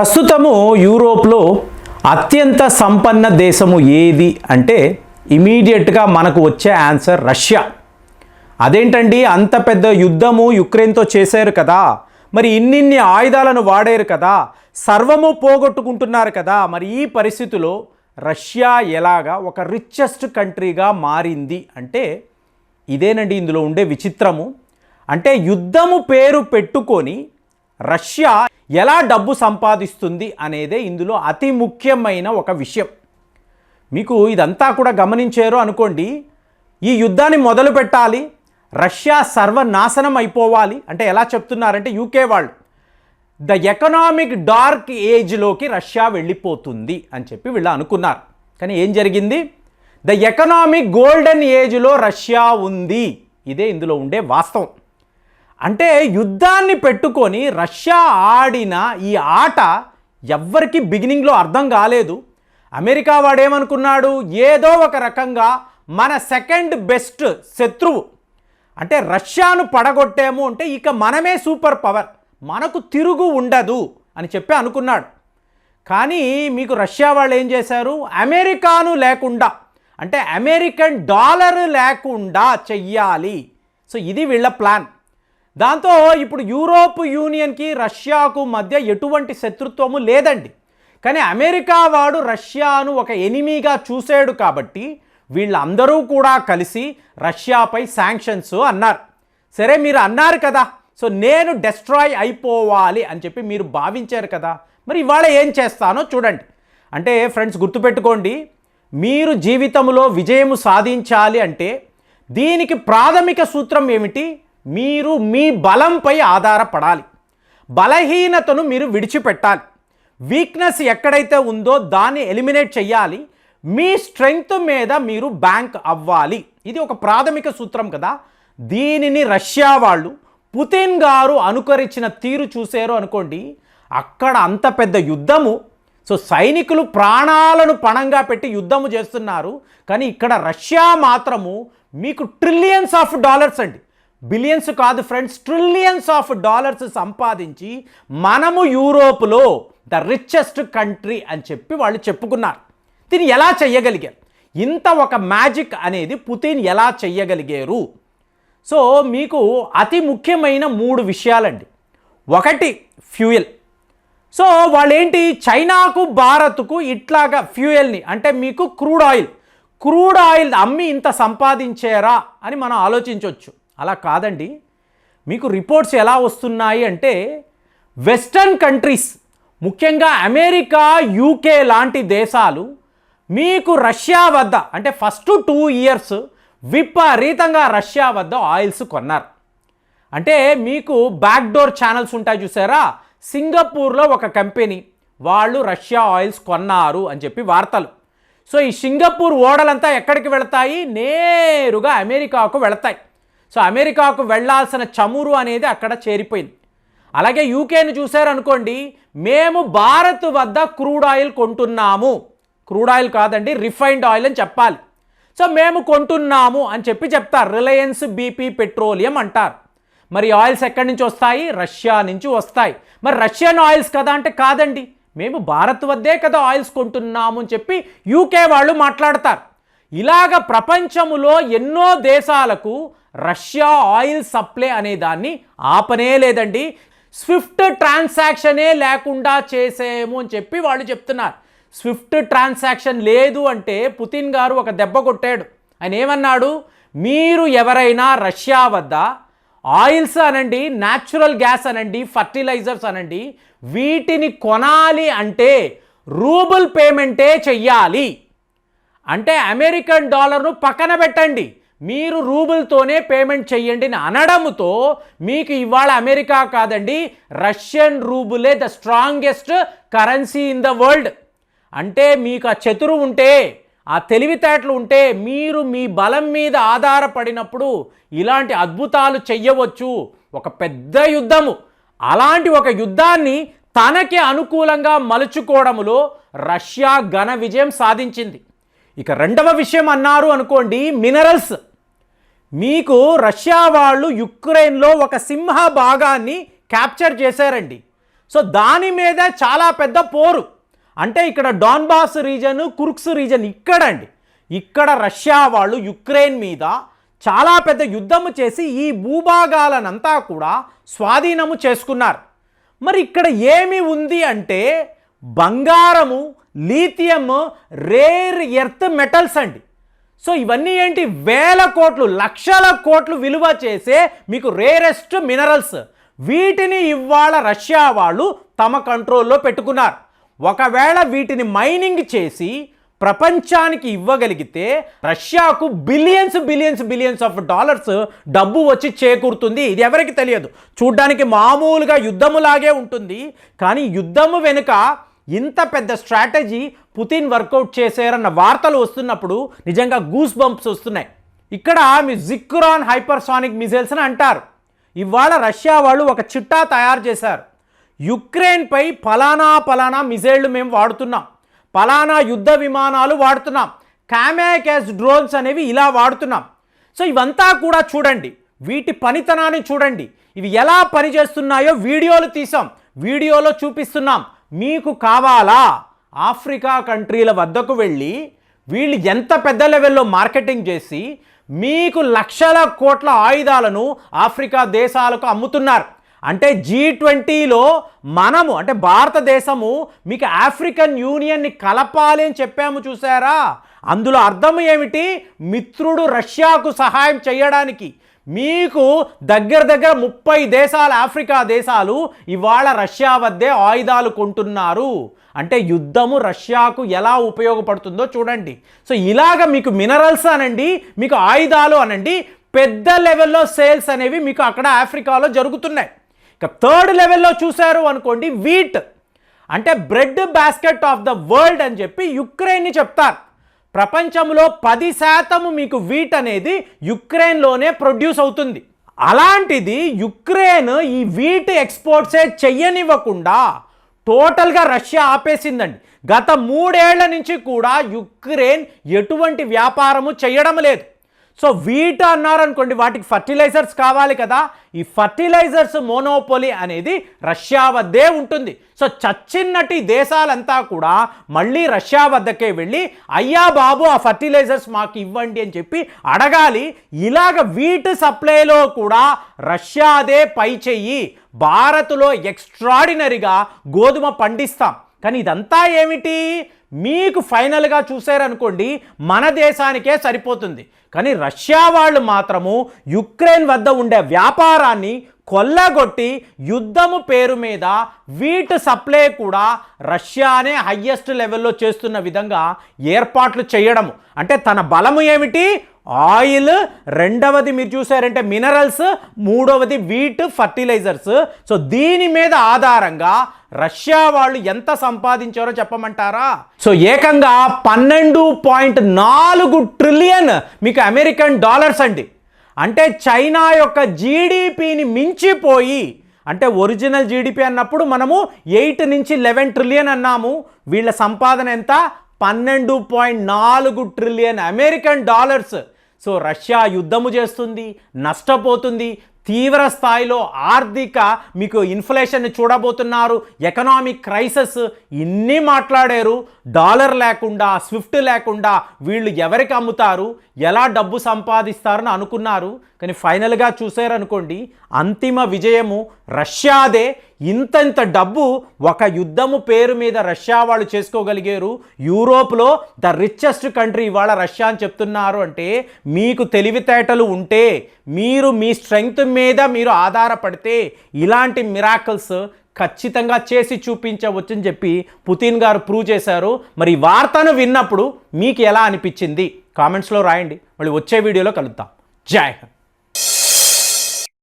ప్రస్తుతము యూరోప్లో అత్యంత సంపన్న దేశము ఏది అంటే ఇమీడియట్గా మనకు వచ్చే ఆన్సర్ రష్యా. అదేంటండి? అంత పెద్ద యుద్ధము యుక్రెయిన్తో చేశారు కదా. మరి ఇన్నిన్ని ఆయుధాలను వాడారు కదా. సర్వము పోగొట్టుకుంటున్నారు కదా. మరి ఈ పరిస్థితిలో రష్యా ఎలాగా ఒక రిచెస్ట్ కంట్రీగా మారింది అంటే ఇదేనండి ఇందులో ఉండే విచిత్రము. అంటే యుద్ధము పేరు పెట్టుకొని రష్యా ఎలా డబ్బు సంపాదిస్తుంది అనేదే ఇందులో అతి ముఖ్యమైన ఒక విషయం. మీకు ఇదంతా కూడా గమనించారు అనుకోండి ఈ యుద్ధాన్ని మొదలు పెట్టాలి రష్యా సర్వనాశనం అయిపోవాలి అంటే ఎలా చెప్తున్నారంటే యూకే వాళ్ళు. ద ఎకనామిక్ డార్క్ ఏజ్లోకి రష్యా వెళ్ళిపోతుంది అని చెప్పి వీళ్ళు అనుకున్నారు. కానీ ఏం జరిగింది? ద ఎకనామిక్ గోల్డెన్ ఏజ్లో రష్యా ఉంది. ఇదే ఇందులో ఉండే వాస్తవం. అంటే యుద్ధాన్ని పెట్టుకొని రష్యా ఆడిన ఈ ఆట ఎవ్వరికి బిగినింగ్లో అర్థం కాలేదు. అమెరికా వాడేమనుకున్నాడు? ఏదో ఒక రకంగా మన సెకండ్ బెస్ట్ శత్రువు. అంటే రష్యాను పడగొట్టాము అంటే ఇక మనమే సూపర్ పవర్. మనకు తిరుగు ఉండదు అని చెప్పి అనుకున్నాడు. కానీ మీకు రష్యా వాళ్ళు ఏం చేశారు? అమెరికాను లేకుండా అంటే అమెరికన్ డాలర్ లేకుండా చెయ్యాలి. సో ఇది వీళ్ళ ప్లాన్. దాంతో ఇప్పుడు యూరోప్ యూనియన్కి రష్యాకు మధ్య ఎటువంటి శత్రుత్వము లేదండి. కానీ అమెరికా వాడు రష్యాను ఒక ఎనిమీగా చూసాడు కాబట్టి వీళ్ళందరూ కూడా కలిసి రష్యాపై శాంక్షన్స్ అన్నారు. సరే మీరు అన్నారు కదా. సో నేను డెస్ట్రాయ్ అయిపోవాలి అని చెప్పి మీరు భావించారు కదా. మరి ఇవాళ ఏం చేస్తానో చూడండి. అంటే ఫ్రెండ్స్ గుర్తుపెట్టుకోండి. మీరు జీవితంలో విజయము సాధించాలి అంటే దీనికి ప్రాథమిక సూత్రం ఏమిటి? మీరు మీ బలంపై ఆధారపడాలి. బలహీనతను మీరు విడిచిపెట్టాలి. వీక్నెస్ ఎక్కడైతే ఉందో దాన్ని ఎలిమినేట్ చేయాలి మీ స్ట్రెంగ్త్ మీద మీరు బ్యాంక్ అవ్వాలి. ఇది ఒక ప్రాథమిక సూత్రం కదా. దీనిని రష్యా వాళ్ళు పుతిన్ గారు అనుకరించిన తీరు చూశారు అనుకోండి. అక్కడ అంత పెద్ద యుద్ధము. సో సైనికులు ప్రాణాలను పణంగా పెట్టి యుద్ధము చేస్తున్నారు. కానీ ఇక్కడ రష్యా మాత్రము మీకు ట్రిలియన్స్ ఆఫ్ డాలర్స్ అండి. బిలియన్స్ కాదు ఫ్రెండ్స్ ట్రిలియన్స్ ఆఫ్ డాలర్స్ సంపాదించి మనము యూరోప్లో ద రిచెస్ట్ కంట్రీ అని చెప్పి వాళ్ళు చెప్పుకున్నారు. దీన్ని ఎలా చెయ్యగలిగారు ఇంత ఒక మ్యాజిక్ అనేది పుతిన్ ఎలా చెయ్యగలిగారు సో మీకు అతి ముఖ్యమైన మూడు విషయాలండి. ఒకటి ఫ్యూయల్ సో వాళ్ళేంటి? చైనాకు భారత్కు ఇట్లాగా ఫ్యూయల్ని అంటే మీకు క్రూడ్ ఆయిల్ క్రూడ్ ఆయిల్ అమ్మి ఇంత సంపాదించారా అని మనం ఆలోచించవచ్చు అలా కాదండి. మీకు రిపోర్ట్స్ ఎలా వస్తున్నాయి అంటే వెస్టర్న్ కంట్రీస్ ముఖ్యంగా అమెరికా యూకే లాంటి దేశాలు మీకు రష్యా వద్ద అంటే ఫస్ట్ టూ ఇయర్స్ విపరీతంగా రష్యా వద్ద ఆయిల్స్ కొన్నారు. అంటే మీకు బ్యాక్డోర్ ఛానల్స్ ఉంటాయి చూసారా? సింగపూర్లో ఒక కంపెనీ వాళ్ళు రష్యా ఆయిల్స్ కొన్నారు అని చెప్పి వార్తలు. సో ఈ సింగపూర్ ఓడలంతా ఎక్కడికి వెళతాయి? నేరుగా అమెరికాకు వెళతాయి. సో అమెరికాకు వెళ్ళాల్సిన చమురు అనేది అక్కడ చేరిపోయింది. అలాగే యూకేని చూశారనుకోండి మేము భారత్ వద్ద క్రూడ్ ఆయిల్ కొంటున్నాము. క్రూడ్ ఆయిల్ కాదండి రిఫైన్డ్ ఆయిల్ అని చెప్పాలి. సో మేము కొంటున్నాము అని చెప్పి చెప్తారు. రిలయన్స్ బీపీ పెట్రోలియం అంటారు. మరి ఆయిల్స్ ఎక్కడి నుంచి వస్తాయి? రష్యా నుంచి వస్తాయి. మరి రష్యన్ ఆయిల్స్ కదా అంటే కాదండి. మేము భారత్ వద్దే కదా ఆయిల్స్ కొంటున్నాము అని చెప్పి యూకే వాళ్ళు మాట్లాడతారు. ఇలాగ ప్రపంచములో ఎన్నో దేశాలకు రష్యా ఆయిల్ సప్లై అనే దాన్ని ఆపనే లేదండి. స్విఫ్ట్ ట్రాన్సాక్షనే లేకుండా చేసేము అని చెప్పి వాళ్ళు చెప్తున్నారు. స్విఫ్ట్ ట్రాన్సాక్షన్ లేదు అంటే పుతిన్ గారు ఒక దెబ్బ కొట్టాడు. ఆయన ఏమన్నాడు? మీరు ఎవరైనా రష్యా వద్ద ఆయిల్స్ అనండి న్యాచురల్ గ్యాస్ అనండి ఫర్టిలైజర్స్ అనండి వీటిని కొనాలి అంటే రూబుల్ పేమెంటే చెయ్యాలి. అంటే అమెరికన్ డాలర్ను పక్కన పెట్టండి. మీరు రూబుల్తోనే పేమెంట్ చెయ్యండి అని అనడంతో మీకు ఇవాళ అమెరికా కాదండి Russian రూబులే the strongest currency in the world. అంటే మీకు ఆ చతురు ఉంటే ఆ తెలివితేటలు ఉంటే మీరు మీ బలం మీద ఆధారపడినప్పుడు ఇలాంటి అద్భుతాలు చెయ్యవచ్చు. ఒక పెద్ద యుద్ధము. అలాంటి ఒక యుద్ధాన్ని తనకి అనుకూలంగా మలుచుకోవడంలో రష్యా ఘన విజయం సాధించింది. ఇక రెండవ విషయం అన్నారు అనుకోండి మినరల్స్ మీకు రష్యా వాళ్ళు యుక్రెయిన్లో ఒక సింహ భాగాన్ని క్యాప్చర్ చేశారండి. సో దాని మీద చాలా పెద్ద పోరు. అంటే ఇక్కడ డాన్బాస్ రీజన్ కుర్క్స్ రీజన్ ఇక్కడండి. ఇక్కడ రష్యా వాళ్ళు యుక్రెయిన్ మీద చాలా పెద్ద యుద్ధము చేసి ఈ భూభాగాలనంతా కూడా స్వాధీనము చేసుకున్నారు. మరి ఇక్కడ ఏమి ఉంది అంటే బంగారము లీథియం రేర్ ఎర్త్ మెటల్స్ అండి. సో ఇవన్నీ ఏంటి? వేల కోట్లు లక్షల కోట్లు విలువ చేసే మీకు రేరెస్ట్ మినరల్స్. వీటిని ఇవాళ రష్యా వాళ్ళు తమ కంట్రోల్లో పెట్టుకున్నారు. ఒకవేళ వీటిని మైనింగ్ చేసి ప్రపంచానికి ఇవ్వగలిగితే రష్యాకు billions billions billions of dollars డబ్బు వచ్చి చేకూరుతుంది. ఇది ఎవరికి తెలియదు. చూడ్డానికి మామూలుగా యుద్ధములాగే ఉంటుంది. కానీ యుద్ధము వెనుక ఇంత పెద్ద స్ట్రాటజీ పుతిన్ వర్కౌట్ చేశారన్న వార్తలు వస్తున్నప్పుడు నిజంగా గూస్ బంప్స్ వస్తున్నాయి. ఇక్కడ మీ జిక్రాన్ హైపర్సానిక్ మిజైల్స్ అని అంటారు. ఇవాళ రష్యా వాళ్ళు ఒక చిట్టా తయారు చేశారు. యుక్రెయిన్పై ఫలానా ఫలానా మిజైళ్ళు మేము వాడుతున్నాం. ఫలానా యుద్ధ విమానాలు వాడుతున్నాం. కామాకాస్ డ్రోన్స్ అనేవి ఇలా వాడుతున్నాం. సో ఇవంతా కూడా చూడండి. వీటి పనితనాన్ని చూడండి. ఇవి ఎలా పనిచేస్తున్నాయో వీడియోలు తీసాం. వీడియోలో చూపిస్తున్నాం. మీకు కావాలా? ఆఫ్రికా కంట్రీల వద్దకు వెళ్ళి వీళ్ళు ఎంత పెద్ద లెవెల్లో మార్కెటింగ్ చేసి మీకు లక్షల కోట్ల ఆయుధాలను ఆఫ్రికా దేశాలకు అమ్ముతున్నారు. అంటే జీ ట్వంటీలో మనము అంటే భారతదేశము మీకు ఆఫ్రికన్ యూనియన్ని కలపాలి అని చెప్పాము చూసారా? అందులో అర్థం ఏమిటి? మిత్రుడు రష్యాకు సహాయం చేయడానికి. మీకు దగ్గర దగ్గర ముప్పై దేశాలు ఆఫ్రికా దేశాలు ఇవాళ రష్యా వద్దే ఆయుధాలు కొంటున్నారు. అంటే యుద్ధము రష్యాకు ఎలా ఉపయోగపడుతుందో చూడండి. సో ఇలాగ మీకు మినరల్స్ అనండి మీకు ఆయుధాలు అనండి పెద్ద లెవెల్లో సేల్స్ అనేవి మీకు అక్కడ ఆఫ్రికాలో జరుగుతున్నాయి. ఇక థర్డ్ లెవెల్లో చూశారు అనుకోండి వీట్ అంటే bread basket of the world అని చెప్పి యుక్రెయిన్ని చెప్తారు. ప్రపంచంలో పది శాతము మీకు వీట్ అనేది యుక్రెయిన్లోనే ప్రొడ్యూస్ అవుతుంది. అలాంటిది యుక్రెయిన్ ఈ వీట్ ఎక్స్పోర్ట్సే చెయ్యనివ్వకుండా టోటల్గా రష్యా ఆపేసిందండి. గత మూడేళ్ళ నుంచి కూడా యుక్రెయిన్ ఎటువంటి వ్యాపారము చేయడం లేదు. సో వీట అన్నారనుకోండి వాటికి ఫర్టిలైజర్స్ కావాలి కదా. ఈ ఫర్టిలైజర్స్ మోనోపోలి అనేది రష్యా వద్దే ఉంటుంది. సో చచ్చిన్నటి దేశాలంతా కూడా మళ్ళీ రష్యా వద్దకే వెళ్ళి అయ్యా బాబు ఆ ఫర్టిలైజర్స్ మాకు ఇవ్వండి అని చెప్పి అడగాలి. ఇలాగ వీట్ సప్లైలో కూడా రష్యాదే పై చెయ్యి. భారత్లో ఎక్స్ట్రాడినరీగా గోధుమ పండిస్తాం. కానీ ఇదంతా ఏమిటి? మీకు ఫైనల్గా చూసారనుకోండి మన దేశానికే సరిపోతుంది. కానీ రష్యా వాళ్ళు మాత్రము యుక్రెయిన్ వద్ద ఉండే వ్యాపారాన్ని కొల్లగొట్టి యుద్ధము పేరు మీద వీటి సప్లై కూడా రష్యానే హయ్యెస్ట్ లెవెల్లో చేస్తున్న విధంగా ఏర్పాట్లు చేయడము. అంటే తన బలము ఏమిటి? ఆయిల్ రెండవది మీరు చూసారంటే మినరల్స్ మూడవది వీట్ ఫర్టిలైజర్స్. సో దీని మీద ఆధారంగా రష్యా వాళ్ళు ఎంత సంపాదించారో చెప్పమంటారా? సో ఏకంగా పన్నెండు పాయింట్ నాలుగు ట్రిలియన్ మీకు అమెరికన్ డాలర్స్ అండి. అంటే చైనా యొక్క జీడిపిని మించిపోయి అంటే ఒరిజినల్ జీడిపి అన్నప్పుడు మనము ఎయిట్ నుంచి లెవెన్ ట్రిలియన్ అన్నాము. వీళ్ళ సంపాదన ఎంత? పన్నెండు పాయింట్ నాలుగు trillion American dollars. So Russia యుద్ధము చేస్తుంది నష్టపోతుంది తీవ్ర స్థాయిలో ఆర్థిక మీకు ఇన్ఫ్లేషన్ చూడబోతున్నారు ఎకనామిక్ క్రైసిస్ ఇన్ని మాట్లాడారు డాలర్ లేకుండా స్విఫ్ట్ లేకుండా వీళ్ళు ఎవరికి అమ్ముతారు ఎలా డబ్బు సంపాదిస్తారని అనుకున్నారు. కానీ ఫైనల్గా చూసారనుకోండి అంతిమ విజయము రష్యాదే ఇంతంత డబ్బు ఒక యుద్ధము పేరు మీద రష్యా వాళ్ళు చేసుకోగలిగారు. యూరోప్లో ద రిచెస్ట్ కంట్రీ ఇవాళ రష్యా అని చెప్తున్నారు అంటే మీకు తెలివితేటలు ఉంటే మీరు మీ స్ట్రెంగ్త్ మీద మీరు ఆధారపడితే ఇలాంటి మిరాకల్స్ ఖచ్చితంగా చేసి చూపించవచ్చని చెప్పి పుతిన్ గారు ప్రూవ్ చేశారు. మరి వార్తను విన్నప్పుడు మీకు ఎలా అనిపించింది? కామెంట్స్లో రాయండి. మళ్ళీ వచ్చే వీడియోలో కలుద్దాం. జై హింద్.